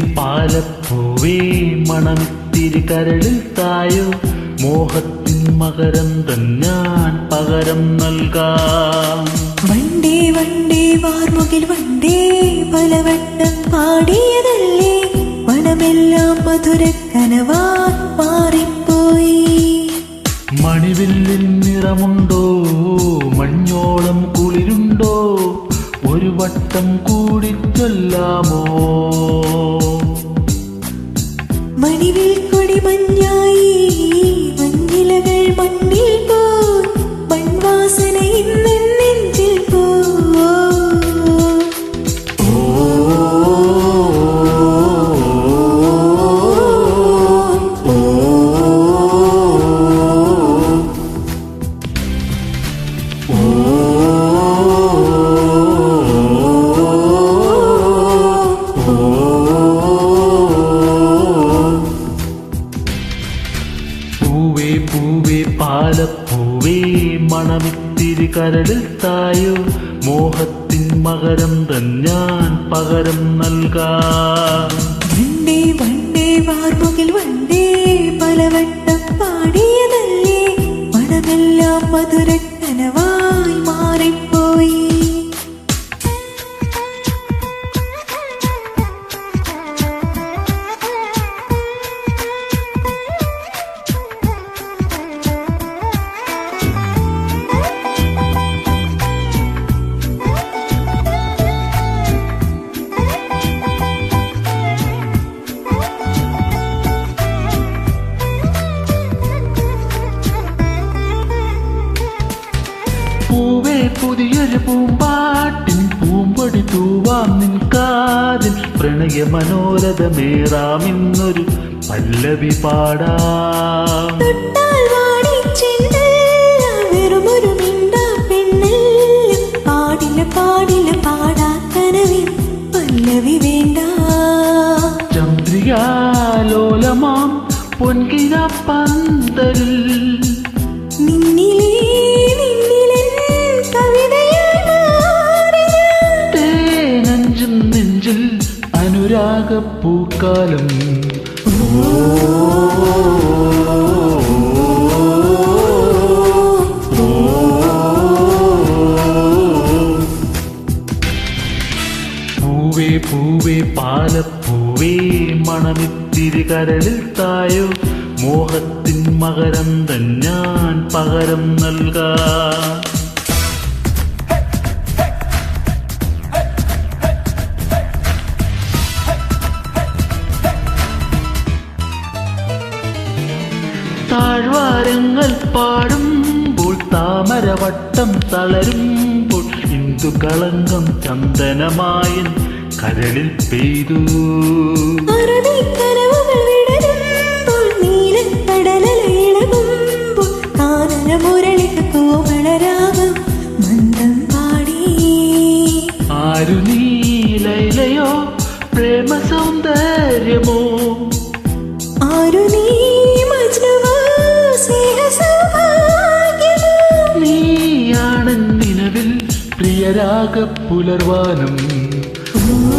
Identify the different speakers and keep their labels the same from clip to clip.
Speaker 1: പാലപ്പൂവേ മണമിത്തിരി കരളിൽ തായോ. മോഹത്തിൻ മകരം തന്നാൻ പകരം നൽകാം.
Speaker 2: വണ്ടേ വണ്ടേ വാർമുകിൽ വണ്ടേ പലവട്ടം പാടിയതല്ലേ. മണമെല്ലാം മധുര കനവാ മാറിപ്പോയി.
Speaker 1: മണിവില്ലിൽ നിറമുണ്ടോ? മഞ്ഞോളം കുളിരുണ്ടോ? ഒരു വട്ടം കൂടി ചൊല്ലാമോ മണമിത്തിരി കരളിൽ തായോ. മോഹത്തിൻ മകരം ഞാൻ പകരം നൽകാം.
Speaker 2: പലവട്ടം പാടിയതല്ലേ? മണമെല്ലാം മധുര
Speaker 1: പുതിയൊരു പൂമ്പാട്ടിൻ പൂമ്പൊടി തൂവാം നിൻ കാതിൽ. പ്രണയ മനോരഥമേറാമിന്നൊരു പല്ലവി പാടാം.
Speaker 2: പാടില്ല പല്ലവി വേണ്ട.
Speaker 1: ചന്ദ്രികാലോലമാം പൊൻകിന പന്തലിൽ. പൂവേ പൂവേ പാലപ്പൂവേ മണമിത്തിരി കരളിൽ തായോ. മോഹത്തിൻ മകരം ഞാൻ പകരം നൽകാം. താഴ്വാരങ്ങൾ പാടുമ്പോൾ താമരവട്ടം തളരുമ്പോൾ ഹിന്ദു കളങ്കം ചന്ദനമായൻ കരളിൽ പെയ്തു.
Speaker 2: അറബിക്കനവുകൾ വിടരുമ്പോൾ നീലക്കടലല ഇളകുമ്പോൾ കാനനമുരളിക കോമളരാഗം മന്ദം പാടി.
Speaker 1: ആരു നീലയിലയോ പ്രേമ സൗന്ദര്യമോ
Speaker 2: ആരു നീ
Speaker 1: പ്രിയരാഗ പുലർവാനം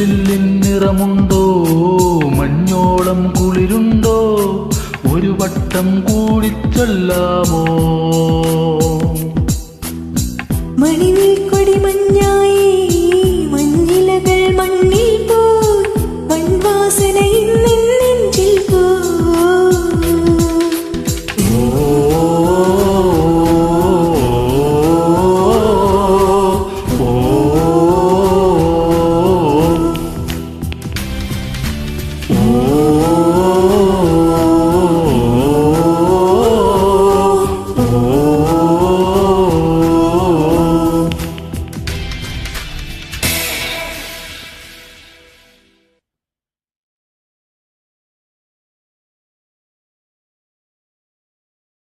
Speaker 1: മണിവില്ലിൻ നിറമുണ്ടോ? മഞ്ഞോളം കുളിരുണ്ടോ? ഒരു വട്ടം കൂടി ചൊല്ലാമോ
Speaker 2: മണിവിൽ കൊടി മഞ്ഞായി